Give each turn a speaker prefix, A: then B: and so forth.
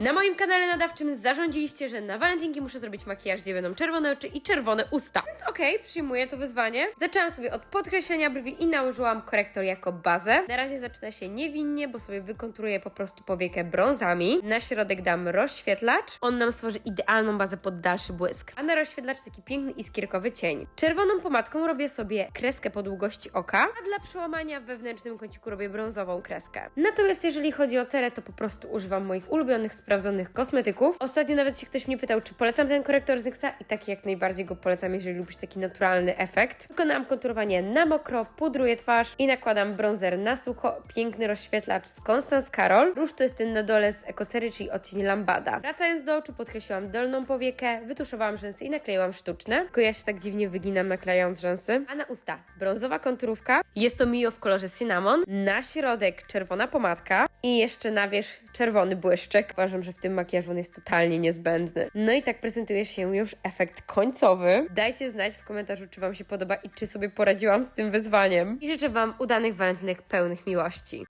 A: Na moim kanale nadawczym zarządziliście, że na walentynki muszę zrobić makijaż, gdzie będą czerwone oczy i czerwone usta. Więc okej, przyjmuję to wyzwanie. Zaczęłam sobie od podkreślenia brwi i nałożyłam korektor jako bazę. Na razie zaczyna się niewinnie, bo sobie wykonturuję po prostu powiekę brązami. Na środek dam rozświetlacz. On nam stworzy idealną bazę pod dalszy błysk. A na rozświetlacz taki piękny iskierkowy cień. Czerwoną pomadką robię sobie kreskę po długości oka, a dla przełamania w wewnętrznym kąciku robię brązową kreskę. Natomiast jeżeli chodzi o cerę, to po prostu używam moich ulubionych, sprawdzonych kosmetyków. Ostatnio nawet się ktoś mnie pytał, czy polecam ten korektor z NYXa i tak jak najbardziej go polecam, jeżeli lubisz taki naturalny efekt. Wykonałam konturowanie na mokro, pudruję twarz i nakładam bronzer na sucho, piękny rozświetlacz z Constance Carol. Róż to jest ten na dole z Ecocery, czyli odcień Lambada. Wracając do oczu, podkreśliłam dolną powiekę, wytuszowałam rzęsy i nakleiłam sztuczne. Tylko ja się tak dziwnie wyginam naklejając rzęsy. A na usta brązowa konturówka. Jest to Mio w kolorze cinnamon. Na środek czerwona pomadka i jeszcze na wierzch czerwony błyszczek. Uważam, że w tym makijażu on jest totalnie niezbędny. No i tak prezentuje się już efekt końcowy. Dajcie znać w komentarzu, czy Wam się podoba i czy sobie poradziłam z tym wyzwaniem. I życzę Wam udanych walentynek pełnych miłości.